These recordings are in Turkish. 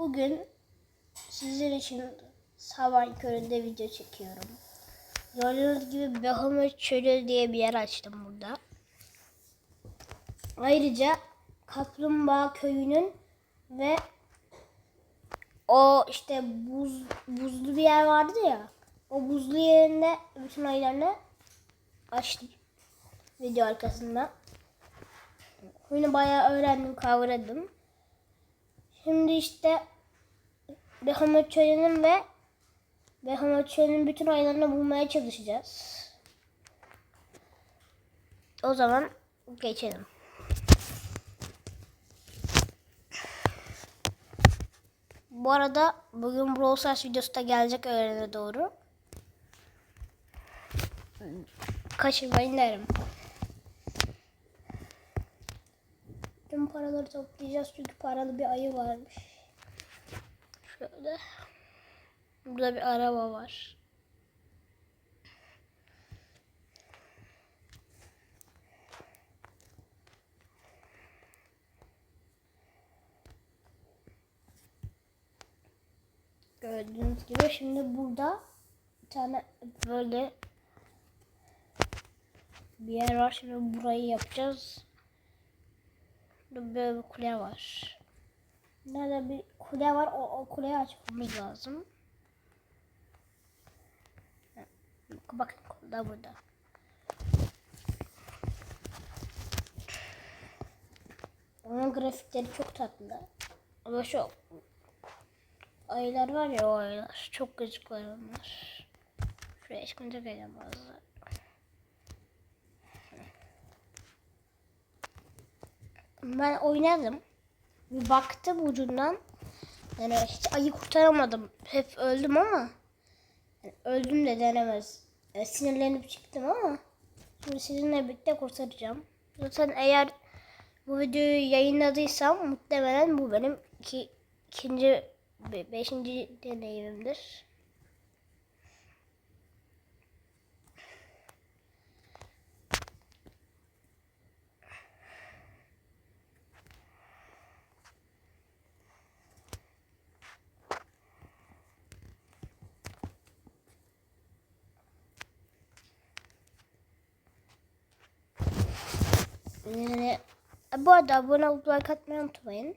Bugün sizin için sabah köründe video çekiyorum. Gördüğünüz gibi Bahamut Çölü diye bir yer açtım burada. Ayrıca Kaplumbağa Köyü'nün ve o işte buz, buzlu bir yer vardı ya. O buzlu yerinde bütün aylarını açtım. Video arkasında. Oyunu bayağı öğrendim, kavradım. Şimdi işte Bahamut Çölü'nün ve Bahamut Çölü'nün bütün aylarını bulmaya çalışacağız. O zaman geçelim. Bu arada bugün Brawl Stars videosu da gelecek öğlene doğru. Kaçırmayın derim. Tüm paraları toplayacağız çünkü paralı bir ayı varmış. Şöyle. Burada bir araba var. Gördüğünüz gibi şimdi burada bir tane böyle bir yer var. Şimdi burayı yapacağız. Böyle bir kule var. Nerede bir kule var. O, o kuleyi açmamız lazım. Bakın kule burada. Onun grafikleri çok tatlı. Ama şu ayılar var ya o ayılar. Çok gıcık var onlar. Şuraya çıkınca gelemezler. Ben oynadım. Bir baktım ucundan. Yani hiç ayı kurtaramadım. Hep öldüm ama. Yani öldüm de denemez. Yani sinirlenip çıktım ama. Şimdi sizinle birlikte kurtaracağım. Zaten eğer bu videoyu yayınladıysam muhtemelen bu benim iki, ikinci, be- beşinci deneyimimdir. Yani bu arada abone olup like atmayı unutmayın.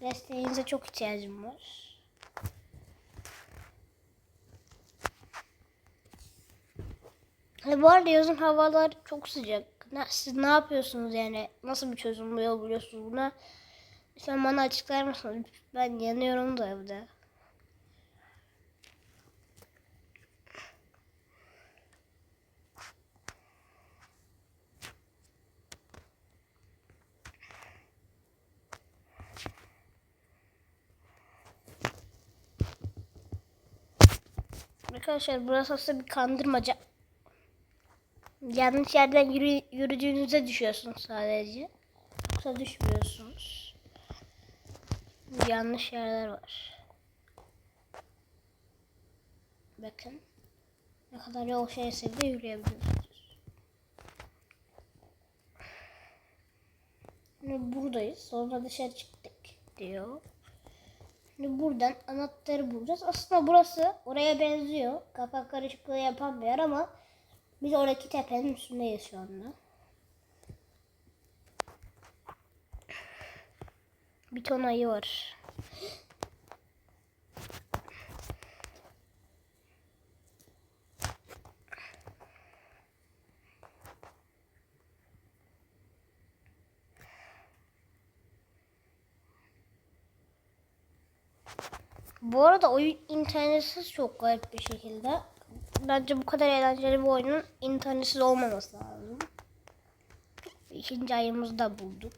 Desteğinize çok ihtiyacım var. E, bu arada yazın havalar çok sıcak. Siz ne yapıyorsunuz yani? Nasıl bir çözüm buluyorsunuz buna? Sen bana açıklar mısın? Ben yanıyorum da evde. Arkadaşlar burası aslında bir kandırmaca. Yanlış yerden yürü, yürüdüğünüzde düşüyorsunuz sadece. Yoksa düşmüyorsunuz. Yanlış yerler var. Bakın. Ne kadar yol şeyse de yürüyebiliyorsunuz. Şimdi buradayız. Sonra dışarı çıktık diyor. Şimdi buradan anahtarı bulacağız. Aslında burası oraya benziyor. Kapak karışıklığı yapan bir yer ama biz oradaki tepenin üstündeyiz şu anda. Bir ton ayı var. Bu arada oyun internetsiz çok garip bir şekilde. Bence bu kadar eğlenceli bir oyunun internetsiz olmaması lazım. İkinci ayımızı da bulduk.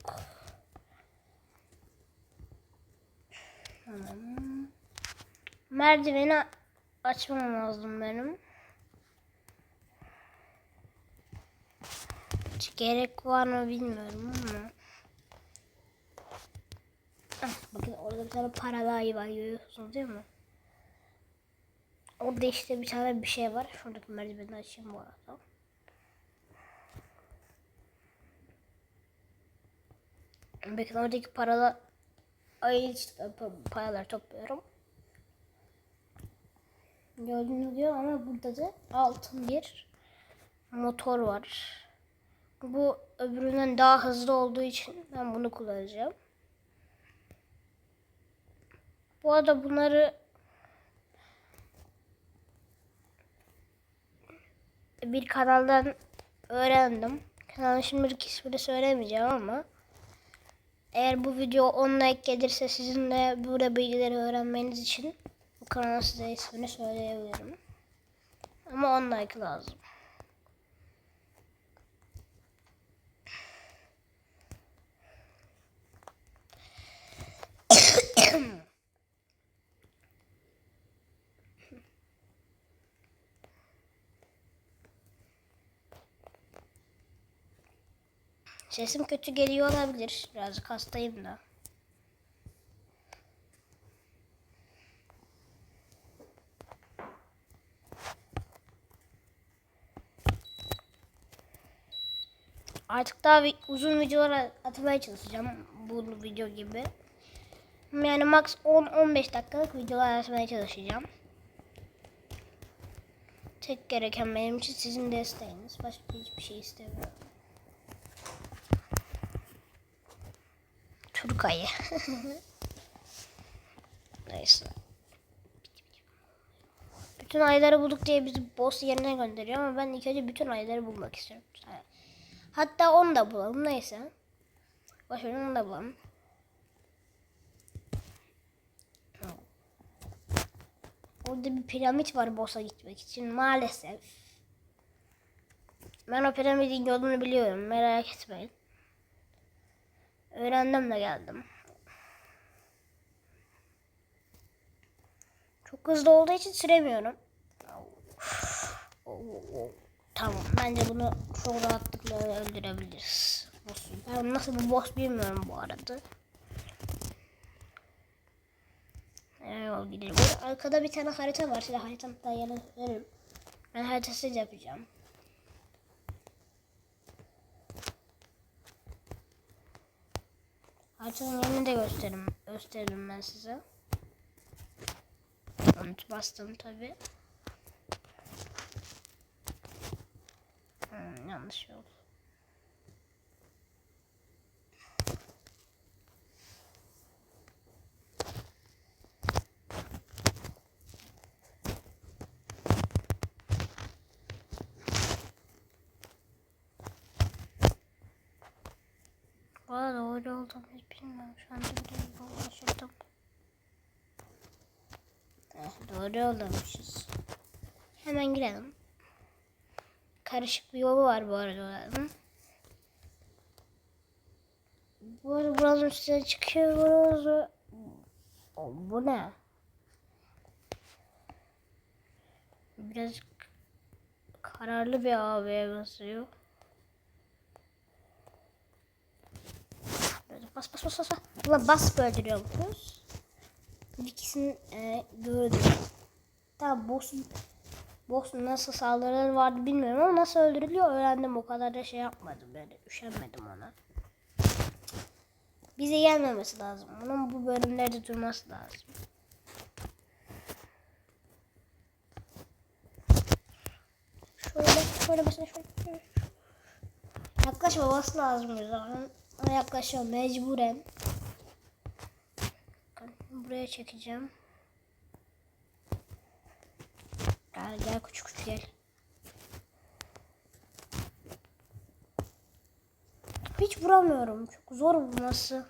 Tamam. Merdiveni açmam lazım benim. Hiç gerek var mı bilmiyorum ama. Ah, bakın orada bir tane paralı ayı var görüyorsunuz değil mi? Orada işte bir tane bir şey var. Şuradaki merdiveni açayım bu arada. Bakın oradaki paralı ayı paralar topluyorum. Gördüğünüz gibi ama burada da altın bir motor var. Bu öbüründen daha hızlı olduğu için ben bunu kullanacağım. Bu arada bunları bir kanaldan öğrendim. Kanalın şimdilik ismini söylemeyeceğim ama eğer bu video 10 like gelirse sizin de burada bilgileri öğrenmeniz için bu kanalın size ismini söyleyebilirim. Ama 10 like lazım. Sesim kötü geliyor olabilir. Birazcık hastayım da. Artık daha uzun videolar atmaya çalışacağım. Bu video gibi. Yani max 10-15 dakikalık videolar atmaya çalışacağım. Tek gereken benim için sizin desteğiniz. Başka hiçbir şey istemiyorum. Türk ayı. Neyse. Bütün ayları bulduk diye bizi boss yerine gönderiyor ama ben ilk önce bütün ayları bulmak istiyorum. Hatta onu da bulalım neyse. Başarılı onu da bulalım. Orada bir piramit var boss'a gitmek için maalesef. Ben o piramidin yolunu biliyorum merak etmeyin. Öğrendim de geldim. Çok hızlı olduğu için süremiyorum. Tamam bence bunu çok rahatlıkla öldürebiliriz. Ben nasıl bir boss bilmiyorum bu arada. Evet, gidelim. Arkada bir tane harita var. Size haritamı da yana veririm. Ben haritasız yapacağım. Haritanın yerini de gösteririm, gösteririm ben size. Unut bastım tabi. Hmm, yanlış yol. Valla doğru oldum hiç bilmiyorum. Şu anda biraz dolaşırdım. Yoldaymışız. Hemen girelim. Karışık bir yolu var bu arada. Bu arada buranın üstüne çıkıyor burası. Bu ne? Biraz kararlı bir AV'ye basıyor. Böyle bas bas bas bas. Ulan bas öldürüyormuşuz. İkisini e, gördüm. Tamam boss'un boss'un nasıl saldırıları vardı bilmiyorum ama nasıl öldürülüyor öğrendim. O kadar da şey yapmadım yani üşenmedim ona. Bize gelmemesi lazım. Onun bu bölümlerde durması lazım. Şöyle, şöyle mesela şöyle. şöyle. Yaklaşmaması lazım o zaman. Ama yaklaşıyor mecburen. Buraya çekeceğim. Gel gel küçük küçük gel. Hiç vuramıyorum. Çok zor vurması.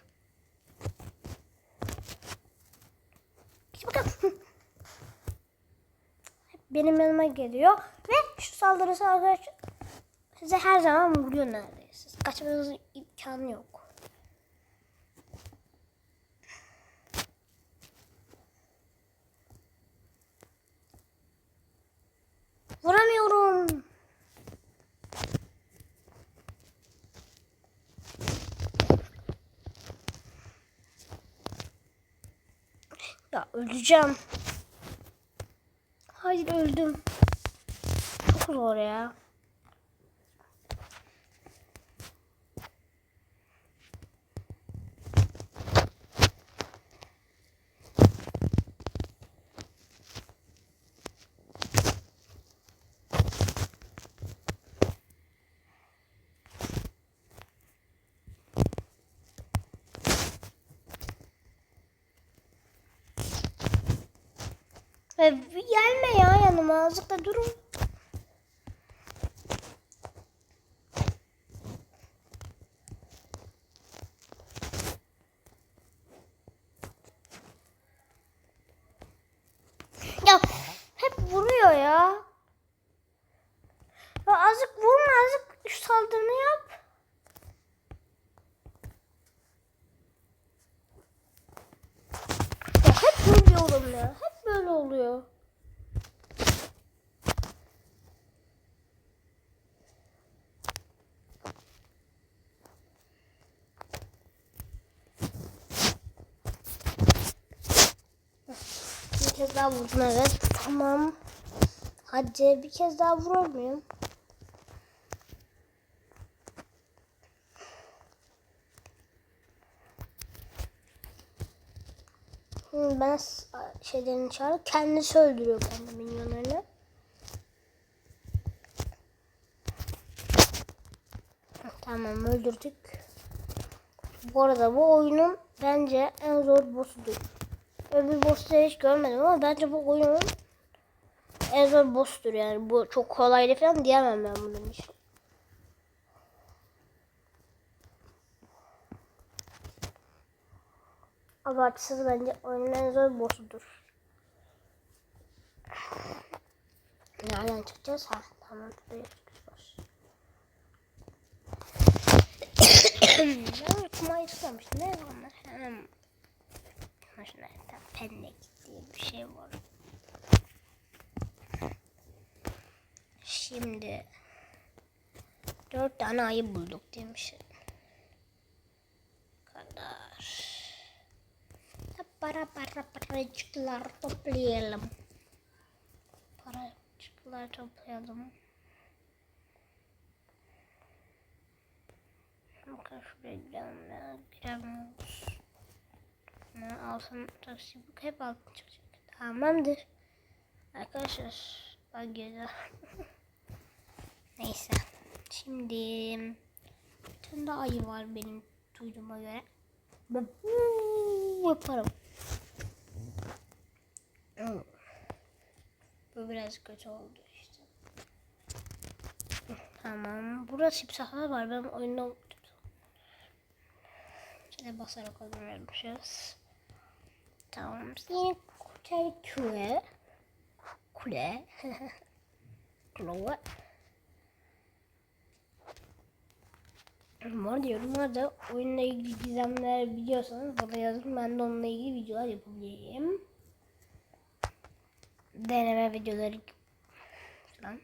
Git bakalım. Benim yanıma geliyor. Ve şu saldırısı arkadaşlar size her zaman vuruyor neredeyse. Kaçmanızın imkanı yok. Vuramıyorum. Ya öleceğim. Hayır öldüm. Çok zor ya. Ve gelme ya yanıma azıcık durun. Ya hep vuruyor ya. Ya azıcık vurma azıcık şu saldırını yap. Ya hep vuruyorum ya. Böyle oluyor. Bir kez daha vurdum evet. Tamam. Hadi bir kez daha vurur muyum? Hı, Ben şeylerini çağırıp kendisi öldürüyor kendi minyonlarını. Tamam öldürdük. Bu arada bu oyunun bence en zor boss'udur. Öbür boss'ları hiç görmedim ama bence bu oyunun en zor boss'tur yani. Bu çok kolaydı falan diyemem ben bunun için. Abartısız bence oyunun en zor boss'udur. Nereden çıkacağız? Ha tamam buraya çıkıyoruz. ben kumayı tutmamıştım. Ne onlar? Hemen Şuna pendek diye bir şey var. Şimdi dört tane ayı bulduk demişim. kadar. Para para paracıklar toplayalım. Paracıklar toplayalım. Bakın şuraya gidelim. Ne altın taksi bu hep altın çıkacak. Tamamdır. Arkadaşlar bak güzel. Neyse. Şimdi bir tane daha ayı var benim duyduğuma göre. Ben yaparım. Bu biraz kötü oldu işte. Tamam. Burada timsahlar var. Ben oyunda Şöyle basarak öldürmüşüz. Tamam. Yine kule kule. Kule. Kule. Bu arada yorumlarda oyunla ilgili gizemler biliyorsanız bana yazın. Ben de onunla ilgili videolar yapabileyim. Deneme videoları falan.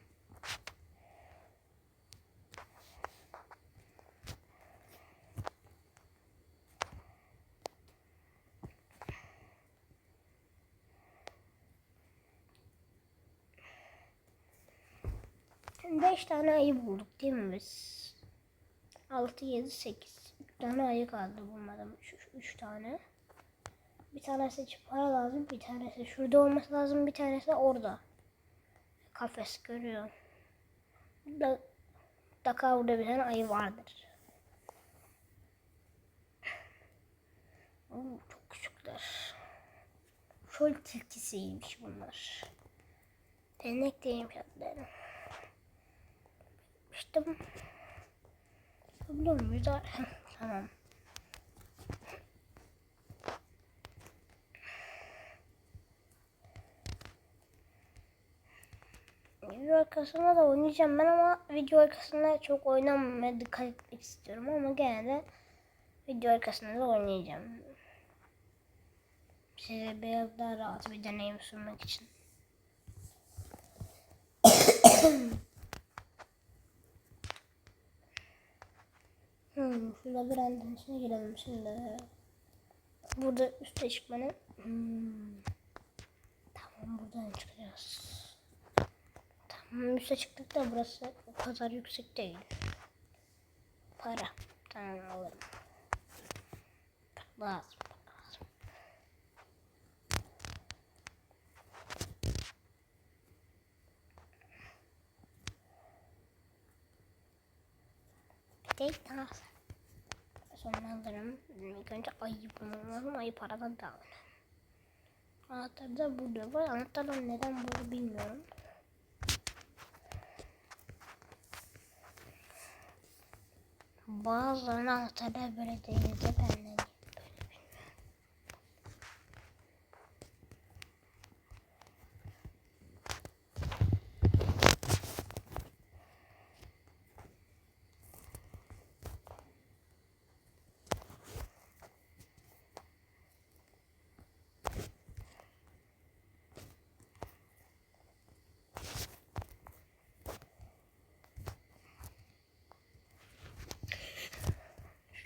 5 tane ayı bulduk değil mi biz? 6, 7, 8. 3 tane ayı kaldı bulmadım. 3 tane. Bir tanesi için para lazım. Bir tanesi şurada olması lazım. Bir tanesi orada. Kafes görüyor. Da, Mutlaka burada bir tane ayı vardır. Oo, çok küçükler. Çöl tilkisiymiş bunlar. Denek değilmiş adları. İşte bu. Bulur muyuz? tamam. Video arkasında da oynayacağım ben ama video arkasında çok oynamamaya dikkat etmek istiyorum ama gene de video arkasında da oynayacağım. Size biraz daha rahat bir deneyim sunmak için. Hmm, şurada bir andın içine girelim şimdi. Burada üstte çıkmanın. Hmm. Tamam buradan çıkacağız. Tamam üstte çıktık da burası o kadar yüksek değil. Para. Tamam alırım. Lazım. lazım. Bir de daha sonra alırım. İlk önce ayı bulmam lazım. Ayı paradan daha önemli. Anahtar da burada var. Anahtarlar neden burada bilmiyorum. Bazılarının anahtarlar böyle ben de böyle bilmiyorum.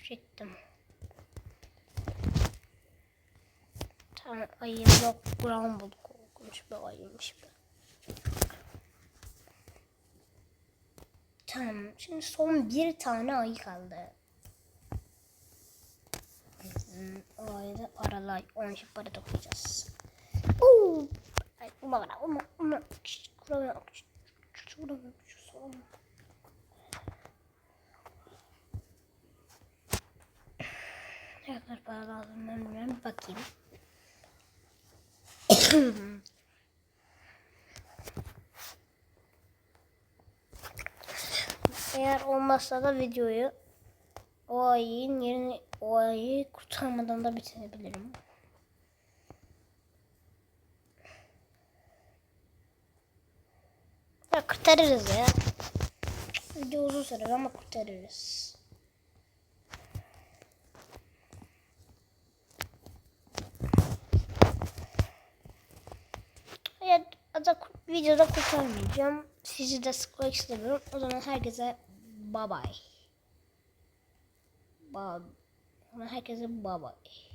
Çektim. Tamam ayı yok. Brown bulduk. Korkunç bir ayıymış bu. Tamam. Şimdi son bir tane ayı kaldı. Bizim ayda paralar 10 şey para toplayacağız. Oo! Ay, uma bana, uma, uma. Kuramıyorum. Kuramıyorum. Kuramıyorum. Ne kadar para lazım ben bilmiyorum. Bakayım. Eğer olmazsa da videoyu o ayın yerini o ayı kurtarmadan da bitirebilirim. Ya kurtarırız ya. Video uzun sürer ama kurtarırız. Evet, ada videoda kurtarmayacağım. Sizi de sıkmak istemiyorum. O zaman herkese bye bye. Bye. Herkese bye bye.